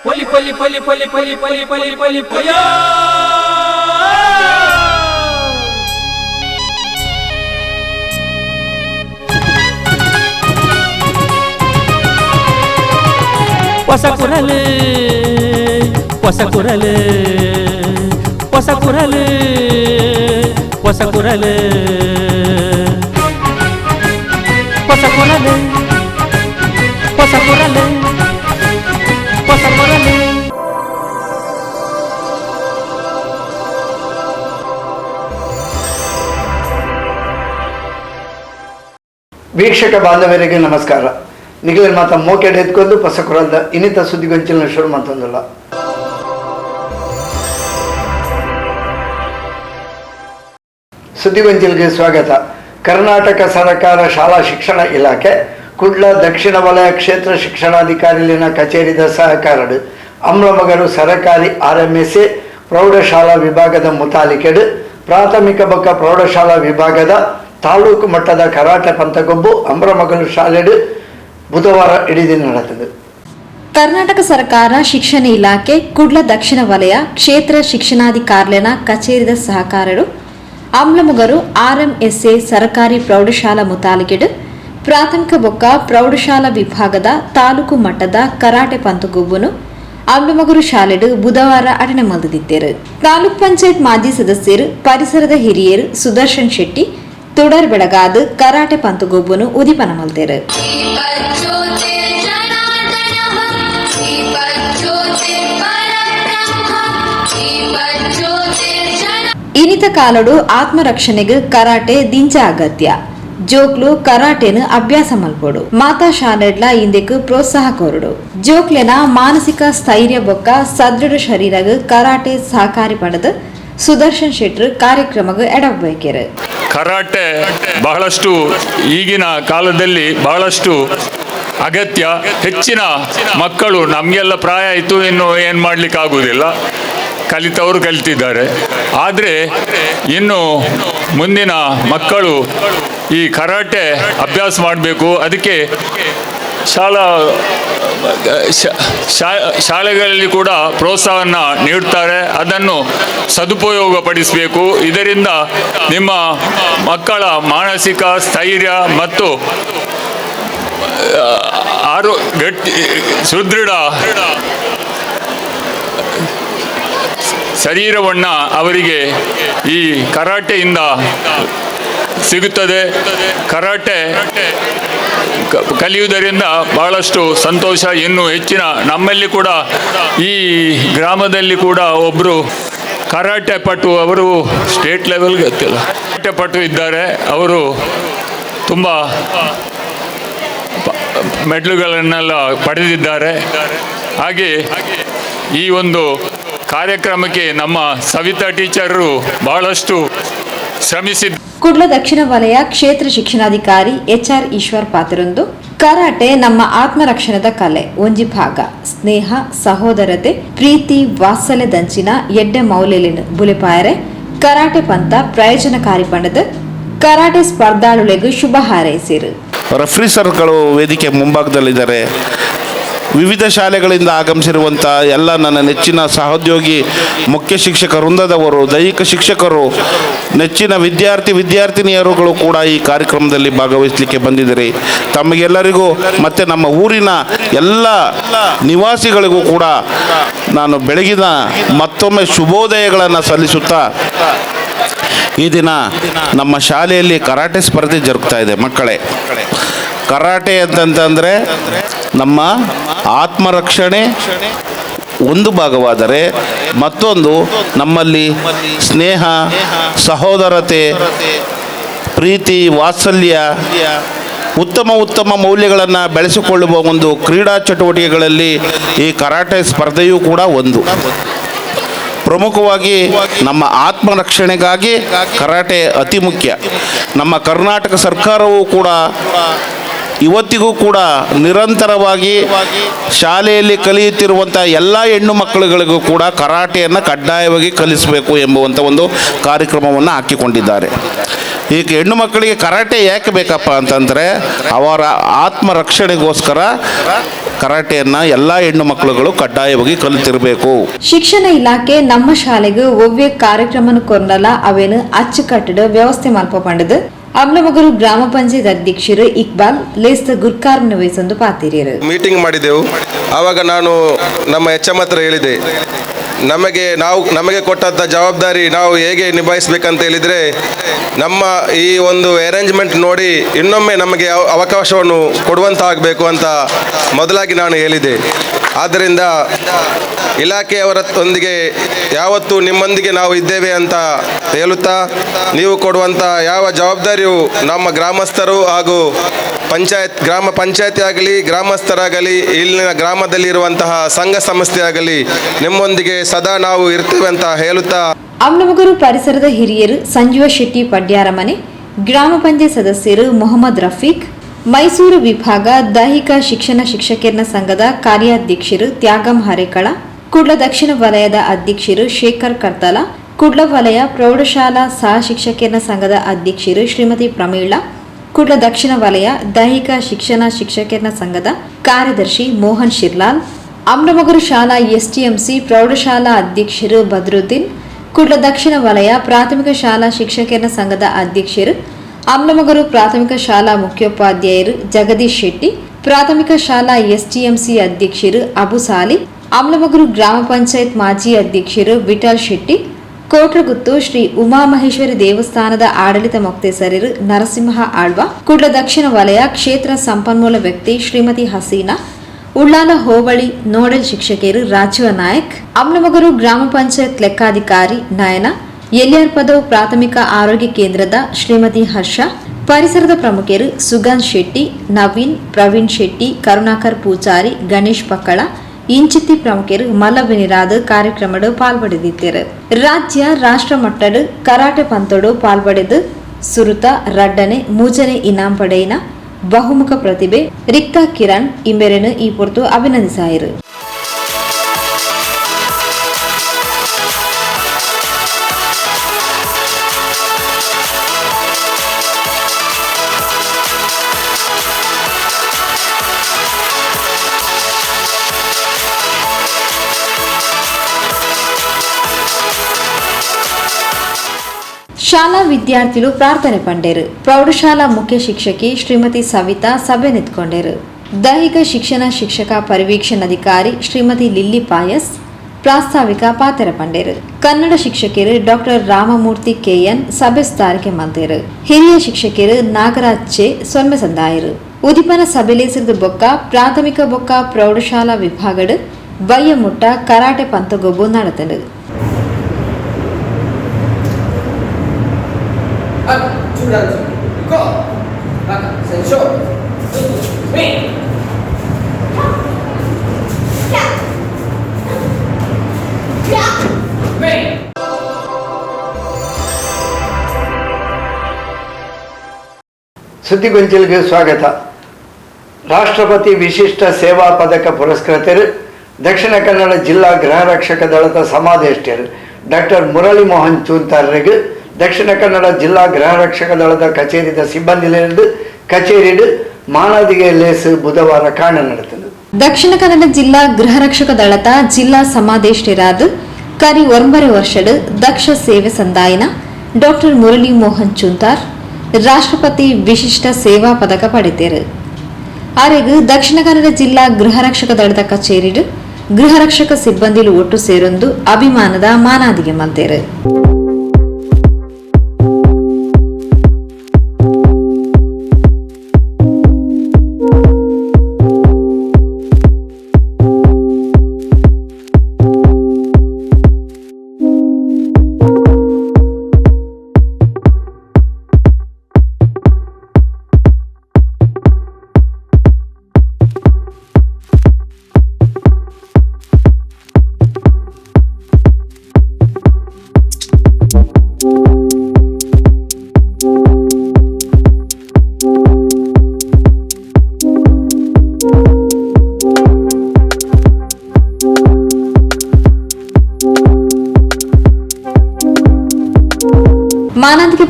ಪೊಲಿ ಪೊಲಿ ಪೊಲಿ ಪೊಲಿ ಪೊಲಿ ಪೊಲಿ ಪೊಲಿ ಪೊಲಿ ಪೊಯ ಹೊಸ ಕುರಲು ಹೊಸ ಕುರಲು ಹೊಸ ಕುರಲು ಹೊಸ ಕುರಲು ಹೊಸ ಕುರಲು ವೀಕ್ಷಕ ಬಾಂಧವರಿಗೆ ನಮಸ್ಕಾರ. ನಿಗಲಿನ ಮಾತ ಮೋಕೆಡೆ ಎತ್ಕೊಂಡು ಪಸಕುರಲ್ದ ಇನ್ನಿತ ಸುದ್ದಿಗೊಂಚಿನ ಶುರು ಮಂತೊಂದುಲ್ಲ ಸುದ್ದಿಗೊಂಚಿಲ್ಗೆ ಸ್ವಾಗತ. ಕರ್ನಾಟಕ ಸರ್ಕಾರ ಶಾಲಾ ಶಿಕ್ಷಣ ಇಲಾಖೆ, ಕುಡ್ಲ ದಕ್ಷಿಣ ವಲಯ ಕ್ಷೇತ್ರ ಶಿಕ್ಷಣಾಧಿಕಾರಿಲಿನ ಕಚೇರಿದ ಸಹಕಾರಡು, ಅಮ್ಲಮಗರು ಸರಕಾರಿ ಆರ್ ಎಂ ಎ ಪ್ರೌಢಶಾಲಾ ವಿಭಾಗದ ಮುತಾಲಿಕೆಡು, ಪ್ರಾಥಮಿಕ ಬಕ್ಕ ಪ್ರೌಢಶಾಲಾ ವಿಭಾಗದ ತಾಲೂಕು ಮಟ್ಟದ ಕರಾಟೆ ಪಂಥಗೊಬ್ಬು ಅಂಬ್ರಮಗಲು ಶಾಲೆಡು ಬುಧವಾರ ಇಡೀ ದಿನ ನಡೆದಿದೆ ಕರ್ನಾಟಕ ಸರ್ಕಾರ ಶಿಕ್ಷಣ ಇಲಾಖೆ, ಕುಡ್ಲ ದಕ್ಷಿಣ ವಲಯ, ಕ್ಷೇತ್ರ ಶಿಕ್ಷಣಾಧಿಕಾರಿನ ಕಚೇರಿದ ಸಹಕಾರರು, ಆಮ್ಲಮುಗರು, ಆರ್ಎಂಎಸ್ಎ ಸರ್ಕಾರಿ ಪ್ರೌಢಶಾಲಾ ಮುತಾಲಿಕೆಡು ಪ್ರಾಥಮಿಕ ಬೊಕ್ಕ ಪ್ರೌಢಶಾಲಾ ವಿಭಾಗದ ತಾಲೂಕು ಮಟ್ಟದ ಕರಾಟೆ ಪಂತಗುಬ್ಬುನು ಆಮ್ಲಮಗುರು ಶಾಲೆಡು ಬುಧವಾರ ಅಟನೆ ಮಲ್ದಿದ್ದರು ತಾಲೂಕ್ ಪಂಚಾಯತ್ ಮಾಜಿ ಸದಸ್ಯರು, ಪರಿಸರದ ಹಿರಿಯರು ಸುದರ್ಶನ್ ಶೆಟ್ಟಿ ಬೆಳಗಾದ ಕರಾಟೆ ಪಂತುಗೊಬ್ಬನು ಉದಿಪನ ಮಲ್ತೇರು ಇನಿತ ಕಾಲಡು ಆತ್ಮರಕ್ಷಣೆಗೆ ಕರಾಟೆ ದಿಂಚ ಅಗತ್ಯ ಜೋಕ್ಲು ಕರಾಟೆನು ಅಭ್ಯಾಸ ಮಲ್ಪೊಡು ಮಾತಾ ಶಾನೆಡ್ಲ ಇಂದೆಕ್ ಪ್ರೋತ್ಸಾಹ ಕೋರುಡು ಜೋಕ್ಲೆನ ಮಾನಸಿಕ ಸ್ಥೈರ್ಯ ಬೊಕ್ಕ ಸದೃಢ ಶರೀರಗ ಕರಾಟೆ ಸಹಕಾರಿ ಪಡೆದು ಸುದರ್ಶನ್ ಶೆಟ್ರ್ ಕಾರ್ಯಕ್ರಮಕ್ಕೆ ಎಡಬೇಕಿರು ಕರಾಟೆ ಬಹಳಷ್ಟು ಈಗಿನ ಕಾಲದಲ್ಲಿ ಬಹಳಷ್ಟು ಅಗತ್ಯ, ಹೆಚ್ಚಿನ ಮಕ್ಕಳು, ನಮಗೆಲ್ಲ ಪ್ರಾಯ ಆಯಿತು, ಇನ್ನು ಏನು ಮಾಡಲಿಕ್ಕೆ ಆಗುವುದಿಲ್ಲ ಕಲಿತವರು ಕಲಿತಿದ್ದಾರೆ. ಆದರೆ ಇನ್ನು ಮುಂದಿನ ಮಕ್ಕಳು ಈ ಕರಾಟೆ ಅಭ್ಯಾಸ ಮಾಡಬೇಕು. ಅದಕ್ಕೆ ಶಾಲಾ ಶಾಲೆಗಳಲ್ಲಿ ಕೂಡ ಪ್ರೋತ್ಸಾಹವನ್ನು ನೀಡ್ತಾರೆ. ಅದನ್ನು ಸದುಪಯೋಗಪಡಿಸಬೇಕು. ಇದರಿಂದ ನಿಮ್ಮ ಮಕ್ಕಳ ಮಾನಸಿಕ ಸ್ಥೈರ್ಯ ಮತ್ತು ಆರು, ಗಟ್ಟಿ, ಸುದೃಢ ಶರೀರವನ್ನು ಅವರಿಗೆ ಈ ಕರಾಟೆಯಿಂದ ಸಿಗುತ್ತದೆ. ಕರಾಟೆ ಕಲಿಯುವುದರಿಂದ ಬಹಳಷ್ಟು ಸಂತೋಷ, ಇನ್ನೂ ಹೆಚ್ಚಿನ ನಮ್ಮಲ್ಲಿ ಕೂಡ, ಈ ಗ್ರಾಮದಲ್ಲಿ ಕೂಡ ಒಬ್ಬರು ಕರಾಟೆ ಪಟು ಅವರು ಸ್ಟೇಟ್ ಲೆವೆಲ್ಗೆ ಗೊತ್ತಿಲ್ಲ. ಕರಾಟೆ ಪಟು ಇದ್ದಾರೆ. ಅವರು ತುಂಬ ಮೆಡ್ಲುಗಳನ್ನೆಲ್ಲ ಪಡೆದಿದ್ದಾರೆ. ಹಾಗೆ ಈ ಒಂದು ಕಾರ್ಯಕ್ರಮಕ್ಕೆ ನಮ್ಮ ಸವಿತಾ ಟೀಚರು ಬಹಳಷ್ಟು ಶ್ರಮಿಸಿದ್ದಾರೆ ಕುಡ್ಲ ದಕ್ಷಿಣ ವಲಯ ಕ್ಷೇತ್ರ ಶಿಕ್ಷಣಾಧಿಕಾರಿ ಎಚ್ಆರ್ ಈಶ್ವರ್ ಪಾತ್ರೊಂದು ಕರಾಟೆ ನಮ್ಮ ಆತ್ಮರಕ್ಷಣದ ಕಲೆ ಒಂಜಿ ಭಾಗ ಸ್ನೇಹ ಸಹೋದರತೆ ಪ್ರೀತಿ ವಾತ್ಸಲ್ಯ ದಂಚಿನ ಎಡ್ಡೆ ಮೌಲ್ಯಲಿನ ಬುಲೆಪಾಯರೆ ಕರಾಟೆ ಪಂಥ ಪ್ರಯೋಜನಕಾರಿ ಪಂಡದ ಕರಾಟೆ ಸ್ಪರ್ಧಾಳುಲೆಗೂ ಶುಭ ಹಾರೈಸಿರು. ರೆಫ್ರಿ ಸರ್ಗಳು ವೇದಿಕೆ ಮುಂಭಾಗದಲ್ಲಿದ್ದಾರೆ. ವಿವಿಧ ಶಾಲೆಗಳಿಂದ ಆಗಮಿಸಿರುವಂಥ ಎಲ್ಲ ನನ್ನ ನೆಚ್ಚಿನ ಸಹೋದ್ಯೋಗಿ ಮುಖ್ಯ ಶಿಕ್ಷಕ ವೃಂದದವರು, ದೈಹಿಕ ಶಿಕ್ಷಕರು, ನೆಚ್ಚಿನ ವಿದ್ಯಾರ್ಥಿ ವಿದ್ಯಾರ್ಥಿನಿಯರುಗಳು ಕೂಡ ಈ ಕಾರ್ಯಕ್ರಮದಲ್ಲಿ ಭಾಗವಹಿಸಲಿಕ್ಕೆ ಬಂದಿದ್ದೀರಿ. ತಮಗೆಲ್ಲರಿಗೂ ಮತ್ತು ನಮ್ಮ ಊರಿನ ಎಲ್ಲ ನಿವಾಸಿಗಳಿಗೂ ಕೂಡ ನಾನು ಬೆಳಗಿನ ಮತ್ತೊಮ್ಮೆ ಶುಭೋದಯಗಳನ್ನು ಸಲ್ಲಿಸುತ್ತಾ ಈ ದಿನ ನಮ್ಮ ಶಾಲೆಯಲ್ಲಿ ಕರಾಟೆ ಸ್ಪರ್ಧೆ ಜರುಗ್ತಾ ಇದೆ ಮಕ್ಕಳೇ. ಕರಾಟೆ ಅಂತಂತಂದರೆ ನಮ್ಮ ಆತ್ಮರಕ್ಷಣೆ ಒಂದು ಭಾಗವಾದರೆ ಮತ್ತೊಂದು ನಮ್ಮಲ್ಲಿ ಸ್ನೇಹ, ಸಹೋದರತೆ, ಪ್ರೀತಿ, ವಾತ್ಸಲ್ಯ, ಉತ್ತಮ ಉತ್ತಮ ಮೌಲ್ಯಗಳನ್ನು ಬೆಳೆಸಿಕೊಳ್ಳುವ ಒಂದು ಕ್ರೀಡಾ ಚಟುವಟಿಕೆಗಳಲ್ಲಿ ಈ ಕರಾಟೆ ಸ್ಪರ್ಧೆಯೂ ಕೂಡ ಒಂದು. ಪ್ರಮುಖವಾಗಿ ನಮ್ಮ ಆತ್ಮರಕ್ಷಣೆಗಾಗಿ ಕರಾಟೆ ಅತಿ ಮುಖ್ಯ. ನಮ್ಮ ಕರ್ನಾಟಕ ಸರ್ಕಾರವೂ ಕೂಡ ಇವತ್ತಿಗೂ ಕೂಡ ನಿರಂತರವಾಗಿ ಶಾಲೆಯಲ್ಲಿ ಕಲಿಯುತ್ತಿರುವಂಥ ಎಲ್ಲ ಹೆಣ್ಣು ಮಕ್ಕಳುಗಳಿಗೂ ಕೂಡ ಕರಾಟೆಯನ್ನು ಕಡ್ಡಾಯವಾಗಿ ಕಲಿಸಬೇಕು ಎಂಬುವಂಥ ಒಂದು ಕಾರ್ಯಕ್ರಮವನ್ನು ಹಾಕಿಕೊಂಡಿದ್ದಾರೆ. ಈಗ ಹೆಣ್ಣು ಮಕ್ಕಳಿಗೆ ಕರಾಟೆ ಯಾಕೆ ಬೇಕಪ್ಪ ಅಂತಂದರೆ ಅವರ ಆತ್ಮರಕ್ಷಣೆಗೋಸ್ಕರ ಕರಾಟೆಯನ್ನು ಎಲ್ಲ ಹೆಣ್ಣು ಮಕ್ಕಳುಗಳು ಕಡ್ಡಾಯವಾಗಿ ಕಲಿತಿರಬೇಕು. ಶಿಕ್ಷಣ ಇಲಾಖೆ ನಮ್ಮ ಶಾಲೆಗೆ ಒವ್ವೆ ಕಾರ್ಯಕ್ರಮ ಕೊರನಲ್ಲ ಅವೇನು ಅಚ್ಚುಕಟ್ಟಡ ವ್ಯವಸ್ಥೆ ಮಲ್ಪ ಅಮ್ಲಮಗರು ಗ್ರಾಮ ಪಂಚಾಯತ್ ಅಧ್ಯಕ್ಷರು ಇಕ್ಬಾಲ್, ಲೇಸ್ತ ಗುರ್ಕಾರ್ನ ವಹಿಸೊಂದು ಪಾತಿರಿಯರು. ಮೀಟಿಂಗ್ ಮಾಡಿದೆವು. ಆವಾಗ ನಾನು ನಮ್ಮ ಎಚ್ ಎಂ ಹತ್ರ ಹೇಳಿದೆ. ನಮಗೆ ನಾವು, ನಮಗೆ ಕೊಟ್ಟಂಥ ಜವಾಬ್ದಾರಿ ನಾವು ಹೇಗೆ ನಿಭಾಯಿಸಬೇಕಂತ ಹೇಳಿದರೆ, ನಮ್ಮ ಈ ಒಂದು ಅರೇಂಜ್ಮೆಂಟ್ ನೋಡಿ ಇನ್ನೊಮ್ಮೆ ನಮಗೆ ಅವ- ಅವಕಾಶವನ್ನು ಕೊಡುವಂತಾಗಬೇಕು ಅಂತ ಮೊದಲಾಗಿ ನಾನು ಹೇಳಿದೆ. ಆದ್ದರಿಂದ ಇಲಾಖೆಯವರೊಂದಿಗೆ ಯಾವತ್ತೂ ನಿಮ್ಮೊಂದಿಗೆ ನಾವು ಇದ್ದೇವೆ ಅಂತ ಹೇಳುತ್ತಾ, ನೀವು ಕೊಡುವಂಥ ಯಾವ ಜವಾಬ್ದಾರಿಯು ನಮ್ಮ ಗ್ರಾಮಸ್ಥರು ಹಾಗೂ ಪಂಚಾಯತ್, ಗ್ರಾಮ ಪಂಚಾಯತಿ ಆಗಲಿ, ಗ್ರಾಮಸ್ಥರಾಗಲಿ, ಇಲ್ಲಿನ ಗ್ರಾಮದಲ್ಲಿರುವಂತಹ ಸಂಘ ಸಂಸ್ಥೆ ಆಗಲಿ, ನಿಮ್ಮೊಂದಿಗೆ ಸದಾ ನಾವು ಇರ್ತೇವೆ ಅಂತ ಹೇಳುತ್ತಾ. ಅಮ್ಲಮಗರು ಪರಿಸರದ ಹಿರಿಯರು ಸಂಜೀವ ಶೆಟ್ಟಿ ಪಡ್ಯಾರ ಮನೆ, ಗ್ರಾಮ ಪಂಚಾಯತ್ ಸದಸ್ಯರು ಮೊಹಮ್ಮದ್ ರಫೀಕ್ ಮೈಸೂರು ವಿಭಾಗ ದೈಹಿಕ ಶಿಕ್ಷಣ ಶಿಕ್ಷಕರ ಸಂಘದ ಕಾರ್ಯಾಧ್ಯಕ್ಷರು ತ್ಯಾಗಂ ಹರೇಕಳ, ಕುಡ್ಲ ದಕ್ಷಿಣ ವಲಯದ ಅಧ್ಯಕ್ಷರು ಶೇಖರ್ ಕರ್ತಲ, ಕುಡ್ಲ ವಲಯ ಪ್ರೌಢಶಾಲಾ ಸಹ ಶಿಕ್ಷಕರ ಸಂಘದ ಅಧ್ಯಕ್ಷರು ಶ್ರೀಮತಿ ಪ್ರಮೀಳ, ಕುಡ್ಲ ದಕ್ಷಿಣ ವಲಯ ದೈಹಿಕ ಶಿಕ್ಷಣ ಶಿಕ್ಷಕರ ಸಂಘದ ಕಾರ್ಯದರ್ಶಿ ಮೋಹನ್ ಶಿರ್ಲಾಲ್ ಅಮ್ರಮಗರು ಶಾಲಾ ಎಸ್ಟಿಎಂಸಿ ಪ್ರೌಢಶಾಲಾ ಅಧ್ಯಕ್ಷರು ಬದ್ರುದ್ದೀನ್ ಕುಡ್ಲ ದಕ್ಷಿಣ ವಲಯ ಪ್ರಾಥಮಿಕ ಶಾಲಾ ಶಿಕ್ಷಕರ ಸಂಘದ ಅಧ್ಯಕ್ಷರು ಅಮ್ಲಮಗರು ಪ್ರಾಥಮಿಕ ಶಾಲಾ ಮುಖ್ಯೋಪಾಧ್ಯಾಯರು ಜಗದೀಶ್ ಶೆಟ್ಟಿ, ಪ್ರಾಥಮಿಕ ಶಾಲಾ ಎಸ್ಟಿಎಂಸಿ ಅಧ್ಯಕ್ಷರು ಅಬುಸಾಲಿ ಅಮ್ಲಮಗರು ಗ್ರಾಮ ಪಂಚಾಯತ್ ಮಾಜಿ ಅಧ್ಯಕ್ಷರು ವಿಠಲ್ ಶೆಟ್ಟಿ, ಕೋಟ್ರಗುತ್ತು ಶ್ರೀ ಉಮಾಮಹೇಶ್ವರಿ ದೇವಸ್ಥಾನದ ಆಡಳಿತ ಮೊಕ್ತೇಸರರು ನರಸಿಂಹ ಆಳ್ವ, ಕುಡ್ಲ ದಕ್ಷಿಣ ವಲಯ ಕ್ಷೇತ್ರ ಸಂಪನ್ಮೂಲ ವ್ಯಕ್ತಿ ಶ್ರೀಮತಿ ಹಸೀನಾ, ಉಳ್ಳಾಲ ಹೋಬಳಿ ನೋಡಲ್ ಶಿಕ್ಷಕಿಯರು ರಾಜೀವ ನಾಯಕ್ ಅಮ್ಲಮಗರು ಗ್ರಾಮ ಪಂಚಾಯತ್ ಲೆಕ್ಕಾಧಿಕಾರಿ ನಯನ ಎಲ್ಆರ್ ಪದವು ಪ್ರಾಥಮಿಕ ಆರೋಗ್ಯ ಕೇಂದ್ರದ ಶ್ರೀಮತಿ ಹರ್ಷ, ಪರಿಸರದ ಪ್ರಮುಖರು ಸುಗಂಧ್ ಶೆಟ್ಟಿ, ನವೀನ್, ಪ್ರವೀಣ್ ಶೆಟ್ಟಿ, ಕರುಣಾಕರ್ ಪೂಜಾರಿ, ಗಣೇಶ್ ಪಕ್ಕಳ, ಇಂಚಿತ್ತಿ ಪ್ರಮುಖರು ಮಲ್ಲಬೆನಿರಾದ ಕಾರ್ಯಕ್ರಮಡು ಪಾಲ್ಪಡೆದಿದ್ದರು. ರಾಜ್ಯ ರಾಷ್ಟ್ರ ಮಟ್ಟದ ಕರಾಟೆ ಪಂತಡು ಪಾಲ್ಪಡೆದು ಸುರುತ, ರಡ್ಡನೆ, ಮೂಜನೆ ಇನಾಂ ಪಡೆಯಿನ ಬಹುಮುಖ ಪ್ರತಿಭೆ ರಿಕ್ತಾ ಕಿರಣ್ ಇಂಬೆರೆನು ಈ ಪೊರ್ತು ಅಭಿನಂದಿಸಾಯಿರು. ಶಾಲಾ ವಿದ್ಯಾರ್ಥಿಗಳು ಪ್ರಾರ್ಥನೆ ಪಂಡೇರು. ಪ್ರೌಢಶಾಲಾ ಮುಖ್ಯ ಶಿಕ್ಷಕಿ ಶ್ರೀಮತಿ ಸವಿತಾ ಸಭೆ ನಿಂತ್ಕೊಂಡೇರು. ದೈಹಿಕ ಶಿಕ್ಷಣ ಶಿಕ್ಷಕ ಪರಿವೀಕ್ಷಣಾಧಿಕಾರಿ ಶ್ರೀಮತಿ ಲಿಲ್ಲಿ ಪಾಯಸ್ ಪ್ರಾಸ್ತಾವಿಕ ಪಾತ್ರ ಪಂಡೇರು. ಕನ್ನಡ ಶಿಕ್ಷಕಿಯರು ಡಾಕ್ಟರ್ ರಾಮಮೂರ್ತಿ ಕೆಎನ್ ಸಭೆ ಸುಧಾರಿಕೆ ಮಂತೇರು ಹಿರಿಯ ಶಿಕ್ಷಕಿಯರು ನಾಗರಾಜ್ ಚೆ ಸೊನ್ಮೆ ಸಂದಾಯರು. ಉದಿಪನ ಸಭೆಲೇಸಿದ ಬೊಕ್ಕ ಪ್ರಾಥಮಿಕ ಬೊಕ್ಕ ಪ್ರೌಢಶಾಲಾ ವಿಭಾಗಡು ಬಯ್ಯ ಮುಟ್ಟ ಕರಾಟೆ ಪಂತಗೊಬ್ಬು ನಡೆತನು Up, two down, go. Back up, send short. Swing. Swing. ಸುದ್ದಿಗೊಂಚಲಿಗೆ ಸ್ವಾಗತ ರಾಷ್ಟ್ರಪತಿ ವಿಶಿಷ್ಟ ಸೇವಾ ಪದಕ ಪುರಸ್ಕೃತರು ದಕ್ಷಿಣ ಕನ್ನಡ ಜಿಲ್ಲಾ ಗೃಹ ರಕ್ಷಕ ದಳದ ಸಮಾದೇಷ್ಟಿಯರು ಡಾಕ್ಟರ್ ಮುರಳಿ ಮೋಹನ್ ಚೂಂತಾರ್ರಿಗೆ ದಕ್ಷಿಣ ಕನ್ನಡ ಜಿಲ್ಲಾ ಗೃಹ ರಕ್ಷಕ ದಳದ ಕಚೇರಿದ ಸಿಬ್ಬಂದಿ ಕಚೇರಿಡು ಮಾನದಿಗೆ ಲೇಸು ಬುಧವಾರ ಕಾರಣ ನಡೆತನು. ದಕ್ಷಿಣ ಕನ್ನಡ ಜಿಲ್ಲಾ ಗೃಹ ರಕ್ಷಕ ದಳದ ಜಿಲ್ಲಾ ಸಮಾದೇಷ್ಟರಾದ ಕರಿ ಒಂಬರೆ ವರ್ಷಡು ದಕ್ಷ ಸೇವೆ ಸಂದಾಯನ ಡಾಕ್ಟರ್ ಮುರಳಿ ಮೋಹನ್ ಚುಂತಾರ್, ರಾಷ್ಟ್ರಪತಿ ವಿಶಿಷ್ಟ ಸೇವಾ ಪದಕ ಪಡೆದರು. ಆರೆಗು ದಕ್ಷಿಣ ಕನ್ನಡ ಜಿಲ್ಲಾ ಗೃಹ ರಕ್ಷಕ ದಳದ ಕಚೇರಿ ಗೃಹ ರಕ್ಷಕ ಸಿಬ್ಬಂದಿಲು ಒಟ್ಟು ಸೇರೊಂದು ಅಭಿಮಾನದ ಮಾನಾದಿಗೆ ಮಂತೇರು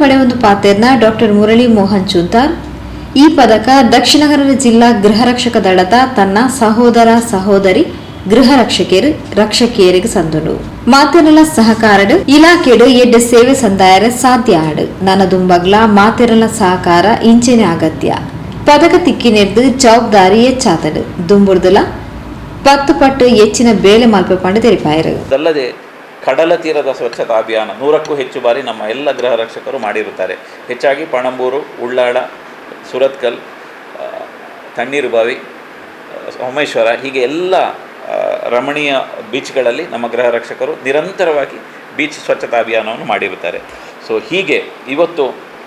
ಮಾನಾಂತಿಕೆ ಒಂದು ಪಾತೆರ್ನ ಡಾಕ್ಟರ್ ಮುರಳಿ ಮೋಹನ್ ಚುಂತಾರ್ ಈ ಪದಕ ದಕ್ಷಿಣ ಕನ್ನಡ ಜಿಲ್ಲಾ ಗೃಹ ರಕ್ಷಕ ದಳದ ತನ್ನ ಸಹೋದರ ಸಹೋದರಿ ಗೃಹ ರಕ್ಷಕಿಯರು ರಕ್ಷಕಿಯರಿಗೆ ಸಂದುಡು. ಮಾತೆರಲ ಸಹಕಾರಡು, ಇಲಾಖೆಡು ಎಡ್ಡೆ ಸೇವೆ ಸಂದಾಯರ ಸಾಧ್ಯ ಆಡು. ನನದುಂಬಗ್ಲ ಮಾತೆರಲ ಸಹಕಾರ ಇಂಚಿನ ಅಗತ್ಯ. ಪದಕ ತಿಕ್ಕಿನೆದ್ದು ಜವಾಬ್ದಾರಿ ಹೆಚ್ಚಾತಡು. ದುಂಬುರ್ದುಲ ಪತ್ತು ಪಟ್ಟು ಹೆಚ್ಚಿನ ಬೇಲೆ ಪಂಡು ತೆರಿಪಾಯರು. ಕಡಲ ತೀರದ ಸ್ವಚ್ಛತಾ ಅಭಿಯಾನ ನೂರಕ್ಕೂ ಹೆಚ್ಚು ಬಾರಿ ನಮ್ಮ ಎಲ್ಲ ಗೃಹ ರಕ್ಷಕರು ಮಾಡಿರುತ್ತಾರೆ. ಹೆಚ್ಚಾಗಿ ಪಣಂಬೂರು, ಉಳ್ಳಾಳ, ಸುರತ್ಕಲ್ ತಣ್ಣೀರು ತಣ್ಣೀರುಬಾವಿ ಸೋಮೇಶ್ವರ ಹೀಗೆ ಎಲ್ಲ ರಮಣೀಯ ಬೀಚ್ಗಳಲ್ಲಿ ನಮ್ಮ ಗೃಹ ರಕ್ಷಕರು ನಿರಂತರವಾಗಿ ಬೀಚ್ ಸ್ವಚ್ಛತಾ ಅಭಿಯಾನವನ್ನು ಮಾಡಿರುತ್ತಾರೆ. ಸೊ ಹೀಗೆ ಇವತ್ತು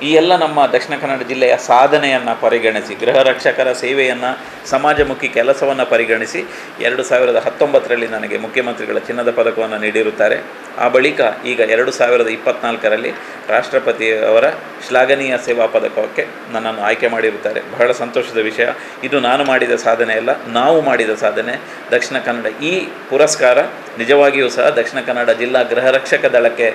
ಈ ಎಲ್ಲ ನಮ್ಮ ದಕ್ಷಿಣ ಕನ್ನಡ ಜಿಲ್ಲೆಯ ಸಾಧನೆಯನ್ನು ಪರಿಗಣಿಸಿ, ಗೃಹ ರಕ್ಷಕರ ಸೇವೆಯನ್ನು ಸಮಾಜಮುಖಿ ಕೆಲಸವನ್ನು ಪರಿಗಣಿಸಿ ಎರಡು ಸಾವಿರದ ಹತ್ತೊಂಬತ್ತರಲ್ಲಿ ನನಗೆ ಮುಖ್ಯಮಂತ್ರಿಗಳ ಚಿನ್ನದ ಪದಕವನ್ನು ನೀಡಿರುತ್ತಾರೆ. ಆ ಬಳಿಕ ಈಗ ಎರಡು ಸಾವಿರದ ಇಪ್ಪತ್ನಾಲ್ಕರಲ್ಲಿ ರಾಷ್ಟ್ರಪತಿಯವರ ಶ್ಲಾಘನೀಯ ಸೇವಾ ಪದಕಕ್ಕೆ ನನ್ನನ್ನು ಆಯ್ಕೆ ಮಾಡಿರುತ್ತಾರೆ. ಬಹಳ ಸಂತೋಷದ ವಿಷಯ. ಇದು ನಾನು ಮಾಡಿದ ಸಾಧನೆ ಅಲ್ಲ, ನಾವು ಮಾಡಿದ ಸಾಧನೆ. ದಕ್ಷಿಣ ಕನ್ನಡ ಈ ಪುರಸ್ಕಾರ ನಿಜವಾಗಿಯೂ ಸಹ ದಕ್ಷಿಣ ಕನ್ನಡ ಜಿಲ್ಲಾ ಗೃಹ ರಕ್ಷಕ ದಳಕ್ಕೆ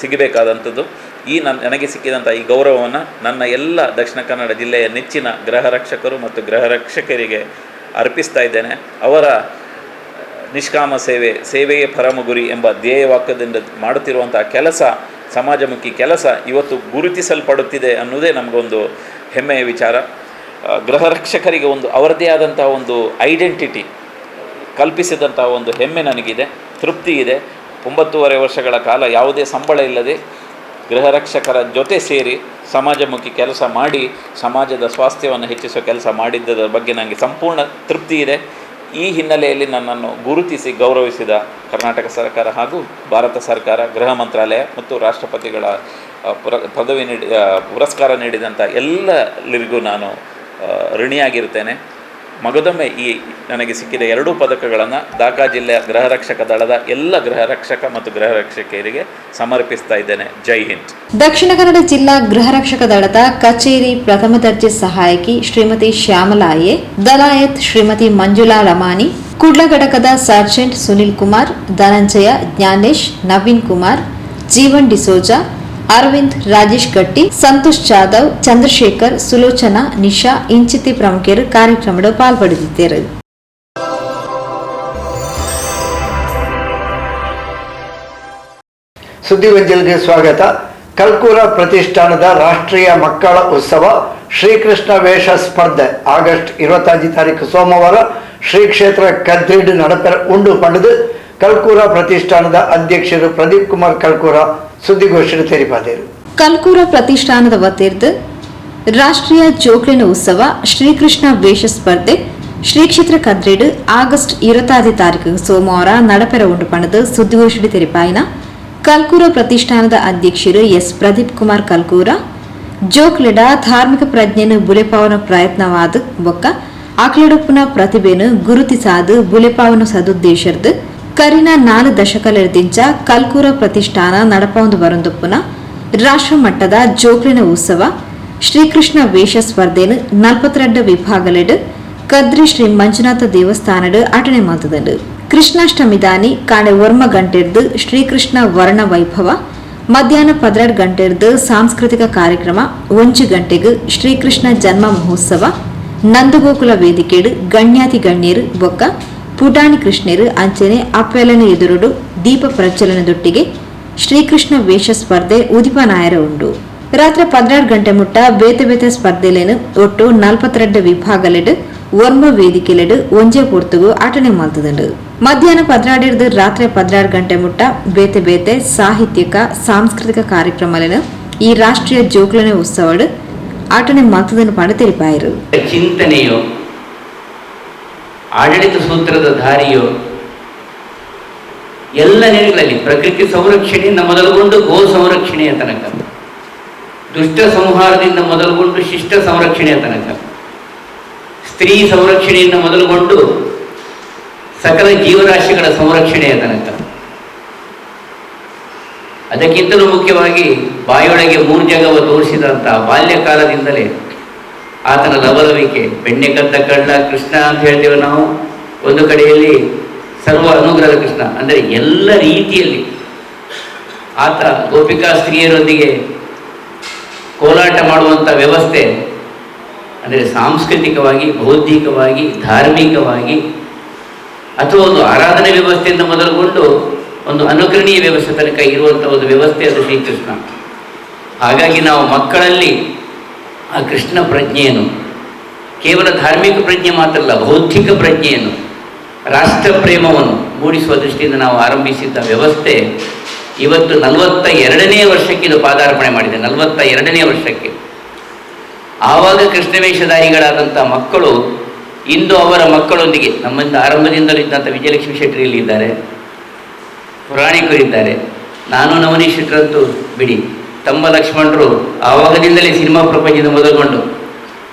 ಸಿಗಬೇಕಾದಂಥದ್ದು. ಈ ನನ್ನ ನನಗೆ ಸಿಕ್ಕಿದಂಥ ಈ ಗೌರವವನ್ನು ನನ್ನ ಎಲ್ಲ ದಕ್ಷಿಣ ಕನ್ನಡ ಜಿಲ್ಲೆಯ ನೆಚ್ಚಿನ ಗೃಹ ರಕ್ಷಕರು ಮತ್ತು ಗೃಹರಕ್ಷಕರಿಗೆ ಅರ್ಪಿಸ್ತಾ ಇದ್ದೇನೆ. ಅವರ, ನಿಷ್ಕಾಮ ಸೇವೆ, ಸೇವೆಯೇ ಪರಮ ಗುರಿ ಎಂಬ ಧ್ಯೇಯವಾಕ್ಯದಿಂದ ಮಾಡುತ್ತಿರುವಂಥ ಕೆಲಸ, ಸಮಾಜಮುಖಿ ಕೆಲಸ ಇವತ್ತು ಗುರುತಿಸಲ್ಪಡುತ್ತಿದೆ ಅನ್ನೋದೇ ನಮಗೊಂದು ಹೆಮ್ಮೆಯ ವಿಚಾರ. ಗೃಹರಕ್ಷಕರಿಗೆ ಗೃಹ ರಕ್ಷಕರಿಗೆ ಒಂದು, ಅವರದೇ ಆದಂಥ ಒಂದು ಐಡೆಂಟಿಟಿ ಕಲ್ಪಿಸಿದಂಥ ಒಂದು ಹೆಮ್ಮೆ ನನಗಿದೆ, ತೃಪ್ತಿ ಇದೆ. ಒಂಬತ್ತೂವರೆ ವರ್ಷಗಳ ಕಾಲ ಯಾವುದೇ ಸಂಬಳ ಇಲ್ಲದೆ ಗೃಹ ರಕ್ಷಕರ ಜೊತೆ ಸೇರಿ ಸಮಾಜಮುಖಿ ಕೆಲಸ ಮಾಡಿ, ಸಮಾಜದ ಸ್ವಾಸ್ಥ್ಯವನ್ನು ಹೆಚ್ಚಿಸುವ ಕೆಲಸ ಮಾಡಿದ್ದರ ಬಗ್ಗೆ ನನಗೆ ಸಂಪೂರ್ಣ ತೃಪ್ತಿ ಇದೆ. ಈ ಹಿನ್ನೆಲೆಯಲ್ಲಿ ನನ್ನನ್ನು ಗುರುತಿಸಿ ಗೌರವಿಸಿದ ಕರ್ನಾಟಕ ಸರ್ಕಾರ ಹಾಗೂ ಭಾರತ ಸರ್ಕಾರ, ಗೃಹ ಮಂತ್ರಾಲಯ ಮತ್ತು ರಾಷ್ಟ್ರಪತಿಗಳ ಪುರ, ಪದವಿ ನೀಡಿ ಪುರಸ್ಕಾರ ನೀಡಿದಂಥ ಎಲ್ಲರಿಗೂ ನಾನು ಋಣಿಯಾಗಿರ್ತೇನೆ ಮಗದೊಮ್ಮೆ ಈ ನನಗೆ ಸಿಕ್ಕಿದ ಎರಡೂ ಪದಕಗಳನ್ನು ದಾಖಾ ಜಿಲ್ಲೆಯ ಗೃಹರಕ್ಷಕ ದಳದ ಎಲ್ಲ ಗೃಹರಕ್ಷಕ ಮತ್ತು ಗೃಹರಕ್ಷಕಿಯರಿಗೆ ಸಮರ್ಪಿಸ್ತಾ ಇದ್ದೇನೆ. ಜೈ ಹಿಂದ್. ದಕ್ಷಿಣ ಕನ್ನಡ ಜಿಲ್ಲಾ ಗೃಹರಕ್ಷಕ ದಳದ ಕಚೇರಿ ಪ್ರಥಮ ದರ್ಜೆ ಸಹಾಯಕಿ ಶ್ರೀಮತಿ ಶ್ಯಾಮಲಾಯೆ ದಲಾಯತ್ ಶ್ರೀಮತಿ ಮಂಜುಳಾ ರಮಾನಿ ಕುಡ್ಲ ಘಟಕದ ಸರ್ಜೆಂಟ್ ಸುನಿಲ್ ಕುಮಾರ್, ಧನಂಜಯ ಜ್ಞಾನೇಶ್, ನವೀನ್ ಕುಮಾರ್, ಜೀವನ್ ಡಿಸೋಜಾ ಅರವಿಂದ್, ರಾಜೇಶ್ ಗಟ್ಟಿ, ಸಂತೋಷ್ ಜಾಧವ್, ಚಂದ್ರಶೇಖರ್, ಸುಲೋಚನಾ, ನಿಶಾ, ಇಂಚಿತಿ ಪ್ರಮುಖರು ಕಾರ್ಯಕ್ರಮದ ಪಾಲ್ಪಡಲಿದ್ದಾರೆ ಸುದ್ದಿವಂಜಲ್ಗೆ ಸ್ವಾಗತ. ಕಲ್ಕೂರ ಪ್ರತಿಷ್ಠಾನದ ರಾಷ್ಟ್ರೀಯ ಮಕ್ಕಳ ಉತ್ಸವ ಶ್ರೀಕೃಷ್ಣ ವೇಷ ಸ್ಪರ್ಧೆ. ಆಗಸ್ಟ್ ಇರುವತ್ತಂಜು ತಾರೀಕು ಸೋಮವಾರ ಶ್ರೀ ಕ್ಷೇತ್ರ ಕದ್ರಿಡ್ ನಡಪೆರ ಉಂಡು ಕಲ್ಕೂರ ಪ್ರತಿಷ್ಠಾನದ ಅಧ್ಯಕ್ಷರು ಪ್ರದೀಪ್ ಕುಮಾರ್ ಕಲ್ಕೂರ ಸುದ್ದಿಗೋಷ್ಠಿ ತೆರಿಪಾದೇರು. ಕಲ್ಕೂರ ಪ್ರತಿಷ್ಠಾನದ ವತಿರ್ದು ರಾಷ್ಟ್ರೀಯ ಜೋಕ್ಲಿನ ಉತ್ಸವ ಶ್ರೀಕೃಷ್ಣ ವೇಷ ಸ್ಪರ್ಧೆ ಶ್ರೀ ಕ್ಷೇತ್ರ ಕದ್ರೇಡು ಆಗಸ್ಟ್ ಇರುವತ್ತಾದಿ ತಾರೀಕು ಸೋಮವಾರ ನಡಪೆರ ಉಂಡು ಪಣದು ಸುದ್ದಿಗೋಷ್ಠಿ ತೆರಿಪಾಯಿನ ಕಲ್ಕೂರ ಪ್ರತಿಷ್ಠಾನದ ಅಧ್ಯಕ್ಷರು ಎಸ್. ಪ್ರದೀಪ್ ಕುಮಾರ್ ಕಲ್ಕೂರ, ಜೋಕ್ಲೆಡ ಧಾರ್ಮಿಕ ಪ್ರಜ್ಞೆಯನ್ನು ಬುಲೆಪಾವನ ಪ್ರಯತ್ನವಾದ ಬೊಕ್ಕ, ಆಕ್ಲೆಡೊಪ್ಪುನ ಪ್ರತಿಭೆಯನ್ನು ಗುರುತಿಸಾದು ಬುಲೆಪಾವನ ಸದುದ್ದೇಶರ್ದು ಕರಿನ ನಾಲ್ ದಶಕಲೆರ್ದಿಂಚ ಕಲ್ಕೂರ ಪ್ರತಿಷ್ಠಾನ ನಡಪೊಂದು ವರುಂದುಪ್ಪುನ ರಾಷ್ಟ್ರ ಮಟ್ಟದ ಜೋಕ್ಲಿನ ಉತ್ಸವ, ಶ್ರೀಕೃಷ್ಣ ವೇಷ ಸ್ಪರ್ಧೆನು ನಲ್ಪತ್ತೆರಡು ವಿಭಾಗಲೆಡು ಕದ್ರಿ ಶ್ರೀ ಮಂಜುನಾಥ ದೇವಸ್ಥಾನಡು ಅಟನೆ ಮಾತುದಂಡು. ಕೃಷ್ಣಾಷ್ಟಮಿ ದಾನಿ ಕಾಣೆ ಒರ್ಮ ಗಂಟೆರ್ದು ಶ್ರೀಕೃಷ್ಣ ವರ್ಣ ವೈಭವ, ಮಧ್ಯಾಹ್ನ ಪದ್ರೆರಡು ಗಂಟೆರ್ದು ಸಾಂಸ್ಕೃತಿಕ ಕಾರ್ಯಕ್ರಮ, ಒಂಜು ಗಂಟೆಗೆ ಶ್ರೀಕೃಷ್ಣ ಜನ್ಮ ಮಹೋತ್ಸವ, ನಂದಗೋಕುಲ ವೇದಿಕೆಡು ಗಣ್ಯಾತಿ ಗಣ್ಯರು ಬೊಕ್ಕ ಪುಟಾಣಿ ಕೃಷ್ಣರು ಅಂಚನೆ ಅಪ್ಪೆಲನ ಎದುರುಡು ದೀಪ ಪ್ರಜ್ವಲನದೊಟ್ಟಿಗೆ ಶ್ರೀಕೃಷ್ಣ ವೇಷ ಸ್ಪರ್ಧೆ ಉದಿಪನಾಯರ ಉಂಡು. ರಾತ್ರಿ ಪದ್ನಾರು ಗಂಟೆ ಮುಟ್ಟ ಬೇತೆ ಬೇತೆ ಸ್ಪರ್ಧೆಲೇನು ಒಟ್ಟು ನಲ್ಪತ್ತೆರಡು ವಿಭಾಗಲೆಡು ಒರ್ಮ ವೇದಿಕೆಲೆಡು ಒಂಜೆ ಪೊರ್ತುಗು ಆಟನೆ ಮಾಲ್ತದಂಡು. ಮಧ್ಯಾಹ್ನ ಪದ್ನಾಡಿರ್ದು ರಾತ್ರಿ ಪದ್ನಾರು ಗಂಟೆ ಮುಟ್ಟ ಬೇತೆ ಬೇತೆ ಸಾಹಿತ್ಯಿಕ, ಸಾಂಸ್ಕೃತಿಕ ಕಾರ್ಯಕ್ರಮಲೇನು ಈ ರಾಷ್ಟ್ರೀಯ ಜೋಕ್ಲನೆ ಉತ್ಸವಡು ಆಟನೆ ಮಲ್ತದನ್ನು ಪಾಡು ತಿಳಿಪಾಯರು ಚಿಂತನೆಯೋ ಆಡಳಿತ ಸೂತ್ರದ ದಾರಿಯೋ ಎಲ್ಲ ನೆಲೆಗಳಲ್ಲಿ ಪ್ರಕೃತಿ ಸಂರಕ್ಷಣೆಯಿಂದ ಮೊದಲುಗೊಂಡು ಗೋ ಸಂರಕ್ಷಣೆಯ ತನಕ. ದುಷ್ಟ ಸಂಹಾರದಿಂದ ಮೊದಲುಗೊಂಡು ಶಿಷ್ಟ ಸಂರಕ್ಷಣೆಯ ತನಕ. ಸ್ತ್ರೀ ಸಂರಕ್ಷಣೆಯಿಂದ ಮೊದಲುಗೊಂಡು ಸಕಲ ಜೀವರಾಶಿಗಳ ಸಂರಕ್ಷಣೆಯ ತನಕ. ಅದಕ್ಕಿಂತಲೂ ಮುಖ್ಯವಾಗಿ ಬಾಯೊಳಗೆ ಮೂರು ಜಗವ ತೋರಿಸಿದಂಥ ಬಾಲ್ಯಕಾಲದಿಂದಲೇ ಆತನ ಲವಲವಿಕೆ, ಬೆಣ್ಣೆ ಕಳ್ಳ, ಕೃಷ್ಣ ಅಂತ ಹೇಳ್ತೇವೆ ನಾವು. ಒಂದು ಕಡೆಯಲ್ಲಿ ಸರ್ವ ಅನುಗ್ರಹ ಕೃಷ್ಣ. ಅಂದರೆ ಎಲ್ಲ ರೀತಿಯಲ್ಲಿ ಆತ ಗೋಪಿಕಾ ಸ್ತ್ರೀಯರೊಂದಿಗೆ ಕೋಲಾಟ ಮಾಡುವಂಥ ವ್ಯವಸ್ಥೆ, ಅಂದರೆ ಸಾಂಸ್ಕೃತಿಕವಾಗಿ, ಬೌದ್ಧಿಕವಾಗಿ, ಧಾರ್ಮಿಕವಾಗಿ, ಅಥವಾ ಒಂದು ಆರಾಧನೆ ವ್ಯವಸ್ಥೆಯಿಂದ ಮೊದಲುಗೊಂಡು ಒಂದು ಅನುಕರಣೀಯ ವ್ಯವಸ್ಥೆ ತನಕ ಇರುವಂಥ ಒಂದು ವ್ಯವಸ್ಥೆ ಅದು ಶ್ರೀಕೃಷ್ಣ. ಹಾಗಾಗಿ ನಾವು ಮಕ್ಕಳಲ್ಲಿ ಆ ಕೃಷ್ಣ ಪ್ರಜ್ಞೆಯನ್ನು. ಕೇವಲ ಧಾರ್ಮಿಕ ಪ್ರಜ್ಞೆ ಮಾತ್ರ ಅಲ್ಲ ಬೌದ್ಧಿಕ ಪ್ರಜ್ಞೆಯನ್ನು, ರಾಷ್ಟ್ರ ಪ್ರೇಮವನ್ನು ಮೂಡಿಸುವ ದೃಷ್ಟಿಯಿಂದ ನಾವು ಆರಂಭಿಸಿದ್ದ ವ್ಯವಸ್ಥೆ ಇವತ್ತು ನಲವತ್ತ ಎರಡನೇ ವರ್ಷಕ್ಕೆ ಇದು ಪಾದಾರ್ಪಣೆ ಮಾಡಿದೆ ನಲವತ್ತ ಎರಡನೇ ವರ್ಷಕ್ಕೆ. ಆವಾಗ ಕೃಷ್ಣವೇಷಧಾರಿಗಳಾದಂಥ ಮಕ್ಕಳು, ಇಂದು ಅವರ ಮಕ್ಕಳೊಂದಿಗೆ, ನಮ್ಮಿಂದ ಆರಂಭದಿಂದಲೂ ಇದ್ದಂಥ ವಿಜಯಲಕ್ಷ್ಮಿ ಶೆಟ್ಟರಿ ಇಲ್ಲಿ ಇದ್ದಾರೆ. ಪುರಾಣಿಕರಿದ್ದಾರೆ ನಾನು ನವನೀಶ್ ಶೆಟ್ಟರಂತೂ ಬಿಡಿ. ತಮ್ಮ ಲಕ್ಷ್ಮಣರು ಆವಾಗದಿಂದಲೇ ಸಿನಿಮಾ ಪ್ರಪಂಚದ ಮೊದಲುಗೊಂಡು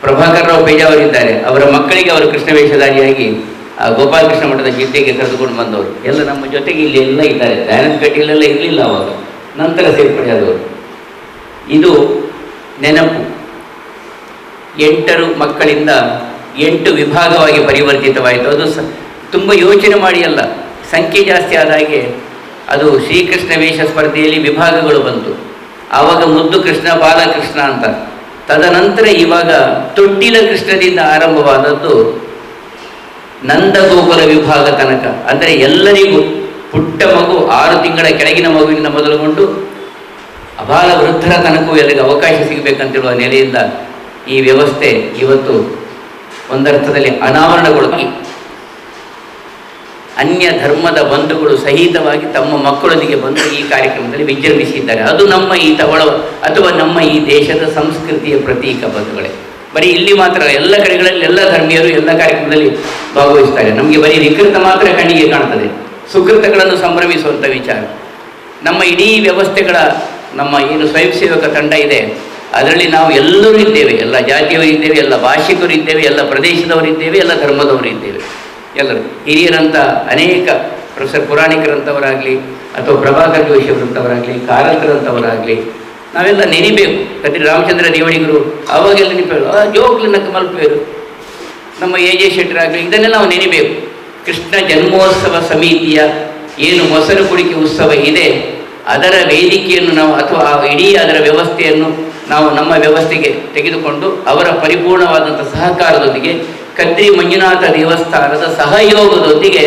ಪ್ರಭಾಕರ್ ರಾವ್ ಪೇಜಾವರಿದ್ದಾರೆ ಅವರ ಮಕ್ಕಳಿಗೆ ಅವರು ಕೃಷ್ಣ ವೇಷಧಾರಿಯಾಗಿ, ಆ ಗೋಪಾಲಕೃಷ್ಣ ಮಠದ ಜೊತೆಗೆ ಕರೆದುಕೊಂಡು ಬಂದವರು. ಎಲ್ಲ ನಮ್ಮ ಜೊತೆಗೆ ಇಲ್ಲಿ ಎಲ್ಲ ಇದ್ದಾರೆ. ದಯಾನಂದ ಕಟೀಲೆಲ್ಲ ಇರಲಿಲ್ಲ ಅವಾಗ. ನಂತರ ಸೇರ್ಪಡೆಯಾದವರು ಇದು ನೆನಪು. ಎಂಟರು ಮಕ್ಕಳಿಂದ ಎಂಟು ವಿಭಾಗವಾಗಿ ಪರಿವರ್ತಿತವಾಯಿತು. ಅದು ಸ, ತುಂಬ ಯೋಚನೆ ಮಾಡಿ ಅಲ್ಲ. ಸಂಖ್ಯೆ ಜಾಸ್ತಿ ಆದ ಹಾಗೆ ಅದು ಶ್ರೀಕೃಷ್ಣ ವೇಷ ಸ್ಪರ್ಧೆಯಲ್ಲಿ ವಿಭಾಗಗಳು ಬಂತು. ಆವಾಗ ಮುದ್ದು ಕೃಷ್ಣ ಬಾಲಕೃಷ್ಣ ಅಂತ. ತದನಂತರ ಇವಾಗ ತೊಟ್ಟಿಲ ಕೃಷ್ಣದಿಂದ ಆರಂಭವಾದದ್ದು ನಂದಗೋಕುಲ ವಿಭಾಗ ತನಕ. ಅಂದರೆ ಎಲ್ಲರಿಗೂ ಪುಟ್ಟ ಮಗು, ಆರು ತಿಂಗಳ ಕೆಳಗಿನ ಮಗುವಿನಿಂದ ಮೊದಲುಗೊಂಡು ಅಬಾಲ ವೃದ್ಧರ ತನಕವೂ ಎಲ್ಲರಿಗೆ ಅವಕಾಶ ಸಿಗಬೇಕಂತಿರುವ ನೆಲೆಯಿಂದ ಈ ವ್ಯವಸ್ಥೆ ಇವತ್ತು ಒಂದರ್ಥದಲ್ಲಿ ಅನಾವರಣಗೊಳ್ಳಿ ಅನ್ಯ ಧರ್ಮದ ಬಂಧುಗಳು ಸಹಿತವಾಗಿ ತಮ್ಮ ಮಕ್ಕಳೊಂದಿಗೆ ಬಂದು ಈ ಕಾರ್ಯಕ್ರಮದಲ್ಲಿ ವಿಜೃಂಭಿಸಿದ್ದಾರೆ. ಅದು ನಮ್ಮ ಈ ತವಳ, ಅಥವಾ ನಮ್ಮ ಈ ದೇಶದ ಸಂಸ್ಕೃತಿಯ ಪ್ರತೀಕ ಬಂಧುಗಳೇ. ಬರೀ ಇಲ್ಲಿ ಮಾತ್ರ ಎಲ್ಲ ಕಡೆಗಳಲ್ಲಿ ಎಲ್ಲ ಧರ್ಮೀಯರು ಎಲ್ಲ ಕಾರ್ಯಕ್ರಮದಲ್ಲಿ ಭಾಗವಹಿಸ್ತಾರೆ. ನಮಗೆ ಬರೀ ವಿಕೃತ ಮಾತ್ರ ಕಣ್ಣಿಗೆ ಕಾಣ್ತದೆ. ಸುಕೃತಗಳನ್ನು ಸಂಭ್ರಮಿಸುವಂಥ ವಿಚಾರ. ನಮ್ಮ ಇಡೀ ವ್ಯವಸ್ಥೆಗಳ, ನಮ್ಮ ಏನು ಸ್ವಯಂ ಸೇವಕ ತಂಡ ಇದೆ. ಅದರಲ್ಲಿ ನಾವು ಎಲ್ಲರೂ ಇದ್ದೇವೆ. ಎಲ್ಲ ಜಾತಿಯವರು ಇದ್ದೇವೆ, ಎಲ್ಲ ಭಾಷಿಕರು ಇದ್ದೇವೆ, ಎಲ್ಲ ಪ್ರದೇಶದವರಿದ್ದೇವೆ ಎಲ್ಲ ಧರ್ಮದವರು ಇದ್ದೇವೆ. ಎಲ್ಲರೂ. ಹಿರಿಯರಂಥ ಅನೇಕ ಪ್ರೊಫೆಸರ್ ಪುರಾಣಿಕರಂಥವರಾಗಲಿ ಅಥವಾ ಪ್ರಭಾಕರ್ ಜೋಶಿ ಅವರಂಥವರಾಗಲಿ ಕಾರಂತರಂಥವರಾಗಲಿ ನಾವೆಲ್ಲ ನೆನಿಬೇಕು. ಕದ್ರಿ ರಾಮಚಂದ್ರ ದೇವಡಿಗರು ಅವಾಗೆಲ್ಲ ನೆನಪೇಳು ಆ ಜೋಗ್ಲನ್ನ ಮಲ್ಪೇರು ನಮ್ಮ ಎ ಜೆ ಶೆಟ್ಟರಾಗಲಿ, ಇದನ್ನೆಲ್ಲ ನಾವು ನೆನಿಬೇಕು. ಕೃಷ್ಣ ಜನ್ಮೋತ್ಸವ ಸಮಿತಿಯ ಏನು ಮೊಸರು ಕುಡಿಕೆ ಉತ್ಸವ ಇದೆ, ಅದರ ವೇದಿಕೆಯನ್ನು ನಾವು ಅಥವಾ ಆ ಇಡೀ ಅದರ ವ್ಯವಸ್ಥೆಯನ್ನು ನಾವು ನಮ್ಮ ವ್ಯವಸ್ಥೆಗೆ ತೆಗೆದುಕೊಂಡು ಅವರ ಪರಿಪೂರ್ಣವಾದಂಥ ಸಹಕಾರದೊಂದಿಗೆ ಕದ್ರಿ ಮಂಜುನಾಥ ದೇವಸ್ಥಾನದ ಸಹಯೋಗದೊಂದಿಗೆ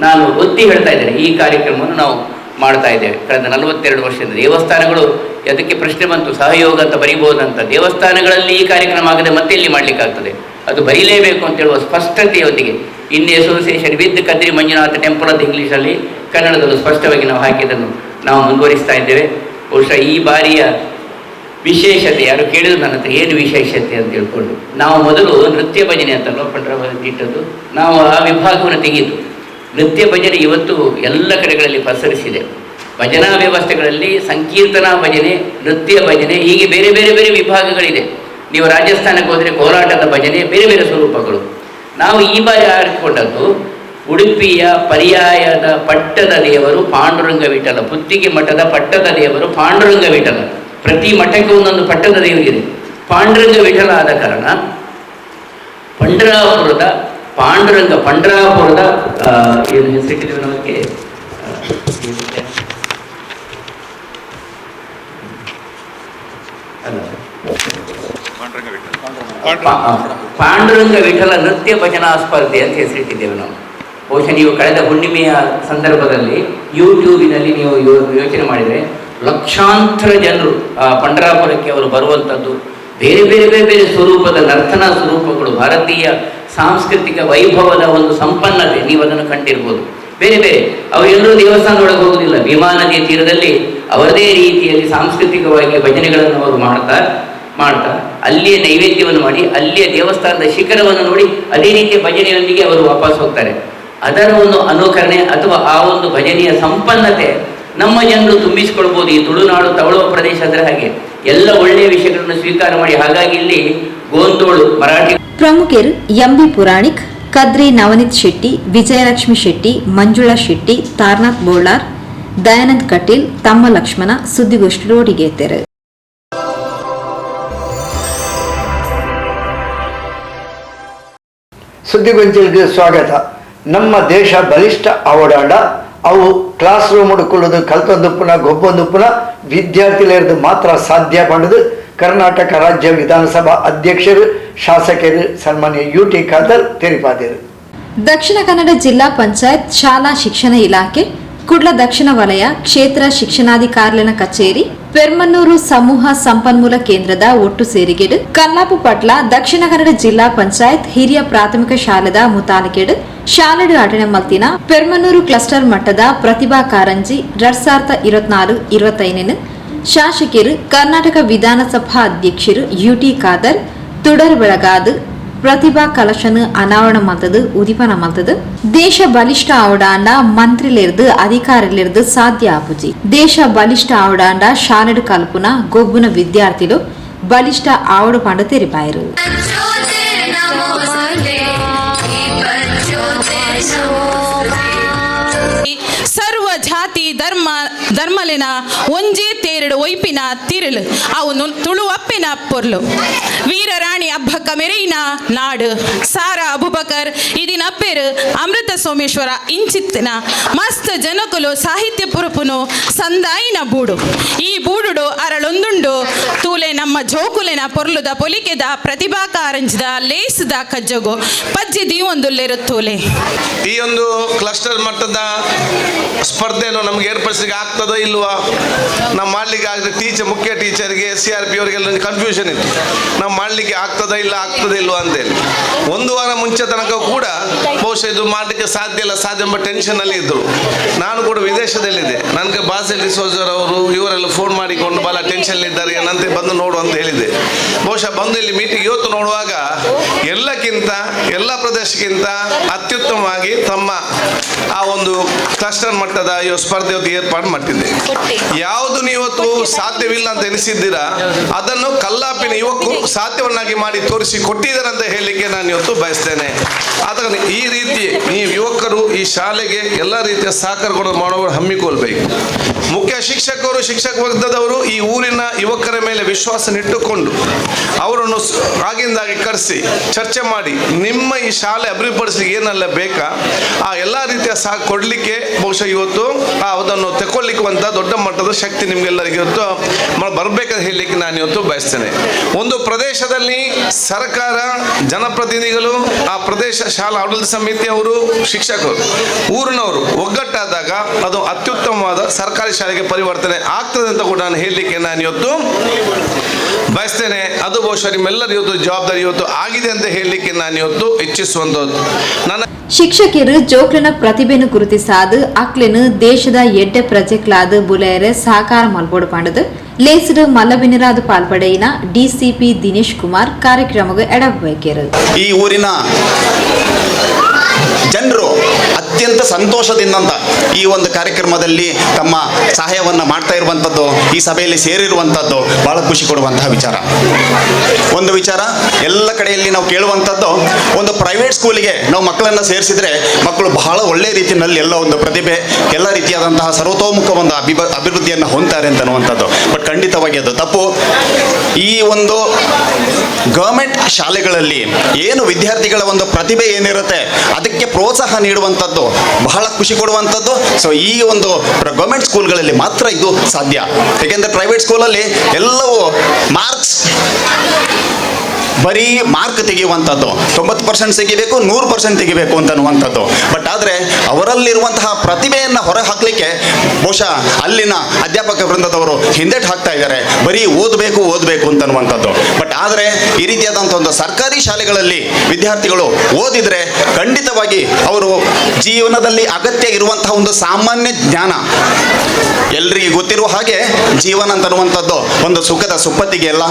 ನಾನು ಒತ್ತಿ ಹೇಳ್ತಾ ಇದ್ದೇನೆ. ಈ ಕಾರ್ಯಕ್ರಮವನ್ನು ನಾವು ಮಾಡ್ತಾ ಇದ್ದೇವೆ. ಕಳೆದ ನಲವತ್ತೆರಡು ವರ್ಷದ ದೇವಸ್ಥಾನಗಳು ಅದಕ್ಕೆ ಪ್ರಶ್ನೆ ಬಂತು? ಸಹಯೋಗ ಅಂತ ಬರೀಬಹುದಂತ ದೇವಸ್ಥಾನಗಳಲ್ಲಿ ಈ ಕಾರ್ಯಕ್ರಮ ಆಗದೆ ಮತ್ತೆ ಎಲ್ಲಿ ಮಾಡಲಿಕ್ಕಾಗ್ತದೆ? ಅದು ಬರೀಲೇಬೇಕು ಅಂತ ಹೇಳುವ ಸ್ಪಷ್ಟತೆಯೊಂದಿಗೆ in association with Kadri Manjunatha temple ಅಂತ ಇಂಗ್ಲೀಷಲ್ಲಿ ಕನ್ನಡದಲ್ಲೂ ಸ್ಪಷ್ಟವಾಗಿ ನಾವು ಹಾಕಿದ್ದನ್ನು ನಾವು ಮುಂದುವರಿಸ್ತಾ ಇದ್ದೇವೆ. ಬಹುಶಃ ಈ ಬಾರಿಯ ವಿಶೇಷತೆ, ಯಾರು ಕೇಳಿದ್ರು ನನ್ನ ಹತ್ರ, ಏನು ವಿಶೇಷತೆ? ಅಂತ ತಿಳ್ಕೊಂಡು, ನಾವು ಮೊದಲು ನೃತ್ಯ ಭಜನೆ ಅಂತಲ್ಲ ಪಂಡ್ರವಲ್ಲಿ ಇಟ್ಟದ್ದು? ನಾವು ಆ ವಿಭಾಗವನ್ನು ತೆಗೆಯಿತು ನೃತ್ಯ ಭಜನೆ ಇವತ್ತು ಎಲ್ಲ ಕಡೆಗಳಲ್ಲಿ ಪಸರಿಸಿದೆ. ಭಜನಾ ವ್ಯವಸ್ಥೆಗಳಲ್ಲಿ ಸಂಕೀರ್ತನಾ ಭಜನೆ, ನೃತ್ಯ ಭಜನೆ, ಹೀಗೆ ಬೇರೆ ಬೇರೆ ಬೇರೆ ವಿಭಾಗಗಳಿದೆ. ನೀವು ರಾಜಸ್ಥಾನಕ್ಕೆ ಹೋದರೆ ಕೋಲಾಟದ ಭಜನೆ, ಬೇರೆ ಬೇರೆ ಸ್ವರೂಪಗಳು. ನಾವು ಈ ಬಾರಿ ಆರಿಸಿಕೊಂಡದ್ದು ಉಡುಪಿಯ ಪರ್ಯಾಯದ ಪಟ್ಟದ ದೇವರು ಪಾಂಡುರಂಗ ವಿಠಲ ಪುತ್ತಿಗೆ ಮಠದ ಪಟ್ಟದ ದೇವರು ಪಾಂಡುರಂಗ ವಿಠಲ ಪ್ರತಿ ಮಠಕ್ಕೆ ಒಂದೊಂದು ಪಟ್ಟದ ದೇವರಿದೆ ಪಾಂಡುರಂಗ ವಿಠಲ ಆದ ಕಾರಣ ಪಂಡ್ರಾಪುರದ, ಪಾಂಡುರಂಗ ಪಂಡ್ರಾಪುರದ ಏನು ಹೆಸರಿಟ್ಟಿದ್ದೇವೆ ನಮಗೆ? ಪಾಂಡುರಂಗ ವಿಠಲ ನೃತ್ಯ ಭಜನಾ ಸ್ಪರ್ಧೆ ಅಂತ ಹೆಸರಿಟ್ಟಿದ್ದೇವೆ ನಾವು. ಬಹುಶಃ ನೀವು ಕಳೆದ ಹುಣ್ಣಿಮೆಯ ಸಂದರ್ಭದಲ್ಲಿ ಯೂಟ್ಯೂಬಿನಲ್ಲಿ ನೀವು ಯೋಚನೆ ಮಾಡಿದರೆ ಲಕ್ಷಾಂತರ ಜನರು ಆ ಪಂಡರಾಪುರಕ್ಕೆ ಅವರು ಬರುವಂಥದ್ದು. ಬೇರೆ ಬೇರೆ ಬೇರೆ ಬೇರೆ ಸ್ವರೂಪದ ನರ್ತನ ಸ್ವರೂಪಗಳು, ಭಾರತೀಯ ಸಾಂಸ್ಕೃತಿಕ ವೈಭವದ ಒಂದು ಸಂಪನ್ನತೆ ನೀವು ಅದನ್ನು ಕಂಡಿರ್ಬೋದು. ಬೇರೆ ಬೇರೆ ಅವರೆಲ್ಲರೂ ದೇವಸ್ಥಾನದೊಳಗೆ ಹೋಗುವುದಿಲ್ಲ. ಭೀಮಾ ನದಿಯ ತೀರದಲ್ಲಿ ಅವರದೇ ರೀತಿಯಲ್ಲಿ ಸಾಂಸ್ಕೃತಿಕವಾಗಿ ಭಜನೆಗಳನ್ನು ಅವರು ಮಾಡ್ತಾ ಮಾಡ್ತಾ, ಅಲ್ಲಿಯೇ ನೈವೇದ್ಯವನ್ನು ಮಾಡಿ, ಅಲ್ಲಿಯ ದೇವಸ್ಥಾನದ ಶಿಖರವನ್ನು ನೋಡಿ, ಅದೇ ರೀತಿಯ ಭಜನೆಯೊಂದಿಗೆ ಅವರು ವಾಪಸ್ ಹೋಗ್ತಾರೆ. ಅದರ ಒಂದು ಅನುಕರಣೆ ಅಥವಾ ಆ ಒಂದು ಭಜನೆಯ ಸಂಪನ್ನತೆ ನಮ್ಮ ಜನರು ತುಂಬಿಸಿಕೊಳ್ಬೋದು. ಈ ತುಳುನಾಡು ತವಳುವ ಪ್ರದೇಶ ಅಂದರೆ ಹಾಗೆ. ಎಲ್ಲ ಒಳ್ಳೆಯ ವಿಷಯಗಳನ್ನು ಸ್ವೀಕಾರ ಮಾಡಿ. ಹಾಗಾಗಿ ಇಲ್ಲಿ ಗೋಂದೋಳು ಮರಾಠಿ ಪ್ರಮುಖರು ಎಂಬಿ ಪುರಾಣಿಕ್ ಕದ್ರಿ ನವನೀತ್ ಶೆಟ್ಟಿ ವಿಜಯಲಕ್ಷ್ಮಿ ಶೆಟ್ಟಿ ಮಂಜುಳಾ ಶೆಟ್ಟಿ ತಾರ್ನಾಥ್ ಬೋಳಾರ್ ದಯಾನಂದ್ ಕಟೀಲ್ ತಮ್ಮ ಲಕ್ಷ್ಮಣ ಸುದ್ದಿಗೋಷ್ಠಿ ರೋಡಿಗೇತೆರು ಸುದ್ದಿಗೊಂಚಲಿಗೆ ಸ್ವಾಗತ. ನಮ್ಮ ದೇಶ ಬಲಿಷ್ಠ ಅವಡಾಂಡ ಅವು ಕ್ಲಾಸ್ ರೂಮ್ ಹುಡುಕೊಳ್ಳೋದು, ಕಲ್ತೊಂದುಪ್ಪುನ, ಗೊಬ್ಬೊಂದುಪ್ಪನ ವಿದ್ಯಾರ್ಥಿಗಳಿರೋದು ಮಾತ್ರ ಸಾಧ್ಯ ಮಾಡೋದು ಕರ್ನಾಟಕ ರಾಜ್ಯ ವಿಧಾನಸಭಾ ಅಧ್ಯಕ್ಷರು, ಶಾಸಕರು, ಸನ್ಮಾನ್ಯ ಯು ಟಿ ಖಾದರ್ ತೆರಿಪಾದರು. ದಕ್ಷಿಣ ಕನ್ನಡ ಜಿಲ್ಲಾ ಪಂಚಾಯತ್ ಶಾಲಾ ಶಿಕ್ಷಣ ಇಲಾಖೆ ಕುಡ್ಲ ದಕ್ಷಿಣ ವಲಯ ಕ್ಷೇತ್ರ ಶಿಕ್ಷಣಾಧಿಕಾರಿಗಳ ಕಚೇರಿ, ಪೆರ್ಮನ್ನೂರು ಸಮೂಹ ಸಂಪನ್ಮೂಲ ಕೇಂದ್ರದ ಒಟ್ಟು ಸೇರಿಗೆಡು, ಕಲ್ಲಾಪು ಪಟ್ಲ ದಕ್ಷಿಣ ಕನ್ನಡ ಜಿಲ್ಲಾ ಪಂಚಾಯತ್ ಹಿರಿಯ ಪ್ರಾಥಮಿಕ ಶಾಲೆದ ಮುತಾಲಿಕೆಡು, ಶಾಲೆಡು ಆಟಣೆ ಮಲ್ತಿನ ಪೆರ್ಮನ್ನೂರು ಕ್ಲಸ್ಟರ್ ಮಟ್ಟದ ಪ್ರತಿಭಾ ಕಾರಂಜಿ ಎರಡ್ ಸಾವಿರದ ಇರುವತ್ನಾಲು ಇರುವತ್ತೈದನೇ ಶಾಸಕರು ಕರ್ನಾಟಕ ವಿಧಾನಸಭಾ ಅಧ್ಯಕ್ಷರು ಯುಟಿ ಖಾದರ್, ತುಡರ್ ಬೆಳಗಾದು ಪ್ರತಿಭಾ ಕಲಶನು ಅನಾವರಣ ಮಾಡ್ತது ಉದಿಪನ ಮಾಡ್ತது ದೇಶ ಬಲಿಷ್ಠ ಆವಡಾಂಡ ಮಂತ್ರಿಲಿರ್ದು, ಅಧಿಕಾರಿಲಿರ್ದು ಸಾಧ್ಯ ಆಪುಜಿ. ದೇಶ ಬಲಿಷ್ಠ ಆವಡಾಂಡ ಶಾಲೆಡು ಕಲ್ಪುನ ಗೊಬ್ಬುನ ವಿದ್ಯಾರ್ಥಿಲು ಬಲಿಷ್ಠ ಆವಡು ಪಂಡ ತೆರಿಪಾಯರು. ಧರ್ಮಲಿನ ಒಂಜೇ ತೇರಡು ಒಯ್ಪಿನ ತಿರುಳು ಅವನು ತುಳುವಪ್ಪಿನ ಪೊರ್ಲು. ವೀರರಾಣಿ ಅಬ್ಬಕ್ಕ ಮೆರೆಯಿನ ನಾಡು, ಸಾರ ಅಬುಬಕರ್ ಇದಿನ ಪೇರು ಅಮೃತ ಸೋಮೇಶ್ವರ ಇಂಚಿತ್ತಿನ ಮಸ್ತ್ ಜನಕುಲು ಸಾಹಿತ್ಯ ಪುರುಪುನು ಸಂದಾಯಿನ ಬೂಡು. ಈ ಬೂಡುಡು ಅರಳೊಂದುಂಡು ನಮ್ಮ ಜೋಕುಲೆನ ಪೊರ್ಲುದ ಪೊಲಿಕೆದ ಪ್ರತಿಭಾ ಕಾರಂಜದ ಲೇಸದ ಕಜ್ಜಗು ಪಜ್ಜಿ ಒಂದು ಲೆರುತ್ತೋಲೆ ಈ ಒಂದು ಕ್ಲಸ್ಟರ್ ಮಟ್ಟದ ಸ್ಪರ್ಧೆಯನ್ನು ನಮ್ಗೆ ಏರ್ಪಡಿಸಲಿಕ್ಕೆ ಆಗ್ತದೋ ಇಲ್ವಾ ನಮ್ಮ ಮಾಡ್ಲಿಕ್ಕೆ ಆಗದೆ ಟೀಚರ್ ಮುಖ್ಯ ಟೀಚರ್ಗೆ ಸಿ ಆರ್ ಪಿ ಅವರಿಗೆಲ್ಲ ಕನ್ಫ್ಯೂಷನ್ ಇತ್ತು. ನಾವು ಮಾಡ್ಲಿಕ್ಕೆ ಆಗ್ತದೋ ಇಲ್ಲ ಆಗ್ತದೋ ಇಲ್ವಾ ಅಂತೇಳಿ. ಒಂದು ವಾರ ಮುಂಚೆ ತನಕ ಕೂಡ ಬಹುಶಃ ಇದು ಮಾಡ್ಲಿಕ್ಕೆ ಸಾಧ್ಯ ಇಲ್ಲ, ಸಾಧ್ಯ ಎಂಬ ಟೆನ್ಷನ್ ಅಲ್ಲಿ ಇದ್ರು. ನಾನು ಕೂಡ ವಿದೇಶದಲ್ಲಿದೆ ನನಗೆ ಬಾಸೆಲ್ ಡಿಸೋಜರ್ ಅವರು ಇವರೆಲ್ಲ ಫೋನ್ ಮಾಡಿಕೊಂಡು ಬಹಳ ಟೆನ್ಷನ್ ಇದ್ದಾರೆ, ಏನಂತೆ ಬಂದು ನೋಡು ಅಂತ ಹೇಳಿದೆ. ಬಹುಶಃ ಬಂದು ಇಲ್ಲಿ ಮೀಟಿಂಗ್ ಇವತ್ತು ನೋಡುವಾಗ ಎಲ್ಲಕ್ಕಿಂತ ಎಲ್ಲ ಪ್ರದೇಶಕ್ಕಿಂತ ಅತ್ಯುತ್ತಮವಾಗಿ ತಮ್ಮ ಆ ಒಂದು ಕ್ಲಸ್ಟರ್ ಮಟ್ಟದ ಈ ಸ್ಪರ್ಧೆ ಇವತ್ತು ಏರ್ಪಾಡು ಮಾಡಿದ್ದೆ ಯಾವುದು ನೀವತ್ತು ಸಾಧ್ಯವಿಲ್ಲ ಅಂತ ಎನಿಸಿದ್ದೀರಾ? ಅದನ್ನು ಕಲ್ಲಾಪಿನ ಯುವಕರು ಸಾಧ್ಯವನ್ನಾಗಿ ಮಾಡಿ ತೋರಿಸಿ ಕೊಟ್ಟಿದ್ದಾರೆ ಅಂತ ಹೇಳಲಿಕ್ಕೆ ನಾನು ಇವತ್ತು ಬಯಸ್ತೇನೆ. ಆದ್ರೆ ಈ ರೀತಿ ನೀವು ಯುವಕರು ಈ ಶಾಲೆಗೆ ಎಲ್ಲ ರೀತಿಯ ಸಹಕಾರಗಳು ಮಾಡುವ ಹಮ್ಮಿಕೊಳ್ಬೇಕು ಮುಖ್ಯ ಶಿಕ್ಷಕರು ಶಿಕ್ಷಕ ವರ್ಗದವರು ಈ ಊರಿನ ಯುವಕರ ಮೇಲೆ ವಿಶ್ವಾಸನಿಟ್ಟುಕೊಂಡು ಅವರನ್ನು ಆಗಿಂದಾಗಿ ಕರೆಸಿ ಚರ್ಚೆ ಮಾಡಿ ನಿಮ್ಮ ಈ ಶಾಲೆ ಅಭಿವೃದ್ಧಿಪಡಿಸಲಿಕ್ಕೆ ಏನೆಲ್ಲ ಬೇಕಾ? ಆ ಎಲ್ಲ ರೀತಿಯ ಸಹ ಕೊಡಲಿಕ್ಕೆ ಬಹುಶಃ ಇವತ್ತು ಅದನ್ನು ತಗೊಳ್ಳಿಕ್ಕುವಂಥ ದೊಡ್ಡ ಮಟ್ಟದ ಶಕ್ತಿ ನಿಮಗೆಲ್ಲರಿಗೆ ಇವತ್ತು ಬರಬೇಕಂತ ಹೇಳಲಿಕ್ಕೆ ನಾನು ಇವತ್ತು ಬಯಸ್ತೇನೆ. ಒಂದು ಪ್ರದೇಶದಲ್ಲಿ ಸರ್ಕಾರ, ಜನಪ್ರತಿನಿಧಿಗಳು, ಆ ಪ್ರದೇಶ ಶಾಲಾ ಆಡಳಿತ ಸಮಿತಿಯವರು ಶಿಕ್ಷಕರು, ಊರಿನವರು ಒಗ್ಗಟ್ಟಾದಾಗ ಅದು ಅತ್ಯುತ್ತಮವಾದ ಸರ್ಕಾರಿ ಶಾಲೆಗೆ ಪರಿವರ್ತನೆ ಆಗ್ತದೆ ಅಂತ ಕೂಡ ನಾನು ಹೇಳಲಿಕ್ಕೆ ನಾನು ಇವತ್ತು ಬಯಸ್ತೇನೆ ಅದು ಬಹುಶಃ ನಿಮ್ಮೆಲ್ಲರ ಇವತ್ತು ಜವಾಬ್ದಾರಿ ಇವತ್ತು ಆಗಿದೆ ಅಂತ ಹೇಳಲಿಕ್ಕೆ ನಾನು ಇವತ್ತು ಇಚ್ಛಿಸುವಂಥದ್ದು ನನ್ನ ಶಿಕ್ಷಕಿಯರು ಜೋಕ್ಲನ ಪ್ರತಿಭೆಯನ್ನು ಗುರುತಿಸಾದು ಅಕ್ಲೆನು ದೇಶದ ಎಡ್ಡೆ ಪ್ರಜೆಕ್ಲಾದ ಬುಲೆಯರೆ ಸಹಕಾರ ಮಲ್ಬೋಡು ಪಾಂಡದು ಲೇಸರು ಮಲ್ಲಬಿನಿರಾದು ಪಾಲ್ಪಡೆಯಿನ ಡಿಸಿಪಿ ದಿನೇಶ್ ಕುಮಾರ್ ಕಾರ್ಯಕ್ರಮಕ್ಕೆ ಎಡಬೇಕಿರು ಈ ಊರಿನ ಜನರು ಅತ್ಯಂತ ಸಂತೋಷದಿಂದಂತ ಈ ಒಂದು ಕಾರ್ಯಕ್ರಮದಲ್ಲಿ ತಮ್ಮ ಸಹಾಯವನ್ನು ಮಾಡ್ತಾ ಇರುವಂಥದ್ದು ಈ ಸಭೆಯಲ್ಲಿ ಸೇರಿರುವಂಥದ್ದು ಬಹಳ ಖುಷಿ ಕೊಡುವಂತಹ ವಿಚಾರ. ಒಂದು ವಿಚಾರ, ಎಲ್ಲ ಕಡೆಯಲ್ಲಿ ನಾವು ಕೇಳುವಂಥದ್ದು ಒಂದು ಪ್ರೈವೇಟ್ ಸ್ಕೂಲಿಗೆ ನಾವು ಮಕ್ಕಳನ್ನು ಸೇರಿಸಿದ್ರೆ ಮಕ್ಕಳು ಬಹಳ ಒಳ್ಳೆಯ ರೀತಿಯಲ್ಲಿ ಎಲ್ಲ ಒಂದು ಪ್ರತಿಭೆ, ಎಲ್ಲ ರೀತಿಯಾದಂತಹ ಸರ್ವತೋಮುಖ ಒಂದು ಅಭಿವ ಅಭಿವೃದ್ಧಿಯನ್ನು ಹೊಂದ್ತಾರೆ ಅಂತ ಅನ್ನುವಂಥದ್ದು. ಬಟ್ ಖಂಡಿತವಾಗಿ ಅದು ತಪ್ಪು. ಈ ಒಂದು ಗವರ್ಮೆಂಟ್ ಶಾಲೆಗಳಲ್ಲಿ ಏನು ವಿದ್ಯಾರ್ಥಿಗಳ ಒಂದು ಪ್ರತಿಭೆ ಏನಿರುತ್ತೆ, ಅದಕ್ಕೆ ಪ್ರೋತ್ಸಾಹ ನೀಡುವಂಥದ್ದು ಬಹಳ ಖುಷಿ ಕೊಡುವಂಥದ್ದು. ಸೊ ಈ ಒಂದು ಗೌರ್ಮೆಂಟ್ ಸ್ಕೂಲ್ಗಳಲ್ಲಿ ಮಾತ್ರ ಇದು ಸಾಧ್ಯ. ಏಕೆಂದರೆ ಪ್ರೈವೇಟ್ ಸ್ಕೂಲಲ್ಲಿ ಎಲ್ಲವೂ ಮಾರ್ಕ್ಸ್ ಬರೀ ಮಾರ್ಕ್ ತೆಗೆಯುವಂಥದ್ದು. ತೊಂಬತ್ತು ಪರ್ಸೆಂಟ್ ತೆಗಿಬೇಕು, ನೂರು ಪರ್ಸೆಂಟ್ ತೆಗಿಬೇಕು ಅಂತ ಅನ್ನುವಂಥದ್ದು. ಬಟ್ ಆದರೆ ಅವರಲ್ಲಿರುವಂತಹ ಪ್ರತಿಭೆಯನ್ನು ಹೊರ ಹಾಕಲಿಕ್ಕೆ ಬಹುಶಃ ಅಲ್ಲಿನ ಅಧ್ಯಾಪಕ ವೃಂದದವರು ಹಿಂದೆಟ್ ಹಾಕ್ತಾ ಇದ್ದಾರೆ. ಬರೀ ಓದಬೇಕು ಓದಬೇಕು ಅಂತ ಅನ್ನುವಂಥದ್ದು. ಬಟ್ ಆದರೆ ಈ ರೀತಿಯಾದಂಥ ಒಂದು ಸರ್ಕಾರಿ ಶಾಲೆಗಳಲ್ಲಿ ವಿದ್ಯಾರ್ಥಿಗಳು ಓದಿದರೆ ಖಂಡಿತವಾಗಿ ಅವರು ಜೀವನದಲ್ಲಿ ಅಗತ್ಯ ಇರುವಂತಹ ಒಂದು ಸಾಮಾನ್ಯ ಜ್ಞಾನ ಎಲ್ರಿಗೂ ಗೊತ್ತಿರುವ ಹಾಗೆ ಜೀವನ ಅಂತ ಅನ್ನುವಂಥದ್ದು ಒಂದು ಸುಖದ ಸುಪ್ಪತ್ತಿಗೆ ಅಲ್ಲ.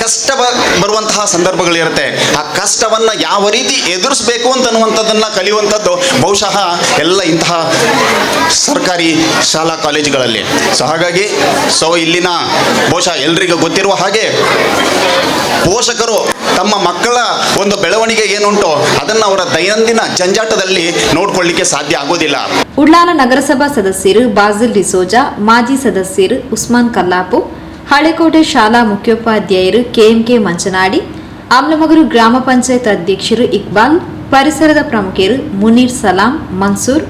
ಕಷ್ಟ ಬರುವಂತಹ ಬರುವಂತಹ ಸಂದರ್ಭಗಳಿರುತ್ತೆ ಆ ಕಷ್ಟವನ್ನ ಯಾವ ರೀತಿ ಎದುರಿಸಬೇಕು ಅಂತ ಅನ್ನುವಂಥದ್ದನ್ನ ಕಲಿಯುವಂಥದ್ದು ಬಹುಶಃ ಎಲ್ಲ ಇಂತಹ ಸರ್ಕಾರಿ ಶಾಲಾ ಕಾಲೇಜುಗಳಲ್ಲಿ. ಸೊ, ಹಾಗಾಗಿ, ಸೊ, ಇಲ್ಲಿನ ಬಹುಶಃ ಎಲ್ರಿಗೂ ಗೊತ್ತಿರುವ ಹಾಗೆ ಪೋಷಕರು ತಮ್ಮ ಮಕ್ಕಳ ಒಂದು ಬೆಳವಣಿಗೆ ಏನುಂಟು ಅದನ್ನ ಅವರ ದೈನಂದಿನ ಜಂಜಾಟದಲ್ಲಿ ನೋಡ್ಕೊಳ್ಳಿಕ್ಕೆ ಸಾಧ್ಯ ಆಗೋದಿಲ್ಲ. ಉಡ್ಲಾಲ ನಗರಸಭಾ ಸದಸ್ಯರು ಬಾಜಿಲ್ ಡಿಸೋಜಾ, ಮಾಜಿ ಸದಸ್ಯರು ಉಸ್ಮಾನ್ ಕಲ್ಲಾಪು, ಹಳೆಕೋಟೆ ಶಾಲಾ ಮುಖ್ಯೋಪಾಧ್ಯಾಯರು ಕೆಎಂಕೆ ಮಂಚನಾಡಿ ಆಮ್ಲಮಗರು ಗ್ರಾಮ ಪಂಚಾಯತ್ ಅಧ್ಯಕ್ಷರು ಇಕ್ಬಾಲ್, ಪರಿಸರದ ಪ್ರಮುಖರು ಮುನೀರ್ ಸಲಾಂ, ಮನ್ಸೂರ್,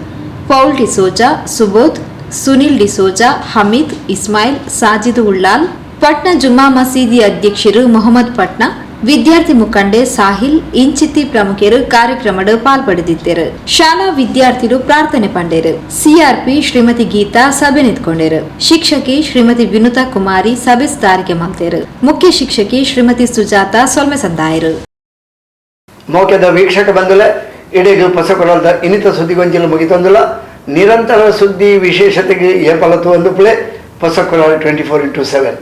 ಪೌಲ್ ಡಿಸೋಜಾ, ಸುಬೋಧ್, ಸುನಿಲ್ ಡಿಸೋಜಾ, ಹಮೀದ್, ಇಸ್ಮಾಯಿಲ್, ಸಾಜಿದ್ ಉಳ್ಳಾಲ್, ಪಟ್ನಾ ಜುಮ್ಮಾ ಮಸೀದಿ ಅಧ್ಯಕ್ಷರು ಮೊಹಮ್ಮದ್ ಪಟ್ನಾ ವಿದ್ಯಾರ್ಥಿ ಮುಖಂಡೆ ಸಾಹಿಲ್, ಇಂಚಿತಿ ಪ್ರಮುಖರು ಕಾರ್ಯಕ್ರಮದ ಪಾಲ್ಪಡೆದಿದ್ದರು. ಶಾಲಾ ವಿದ್ಯಾರ್ಥಿಗಳು ಪ್ರಾರ್ಥನೆ ಪಂಡೆರು. ಸಿಆರ್ಪಿ ಶ್ರೀಮತಿ ಗೀತಾ ಸಭೆ ನಿಂತ್ಕೊಂಡರು. ಶಿಕ್ಷಕಿ ಶ್ರೀಮತಿ ವಿನುತಾ ಕುಮಾರಿ ಸಭೆ ಸಾರಿಗೆ ಮಲ್ತೇರು ಮುಖ್ಯ ಶಿಕ್ಷಕಿ ಶ್ರೀಮತಿ ಸುಜಾತ ಸೊಲ್ಮೆ ಸಂದಾಯರು. ಮೋಕೆದ ವೀಕ್ಷಕ ಬಂಧುಲೆ, ಇಡೀ ಪೊಸಕೊಡಲ್ದ ಇನಿತ ಸುದ್ದಿಗೊಂಜಲು ಮುಗಿತೊಂದುಲ, ನಿರಂತರ ಸುದ್ದಿ ವಿಶೇಷತೆಗೆ ಏಪಲತು ಪಲತು ಒಂದು ಪ್ಲೇ ಪೊಸಕೊಡಲ್ ಟ್ವೆಂಟಿ ಫೋರ್ ಇಂಟು ಸೆವೆನ್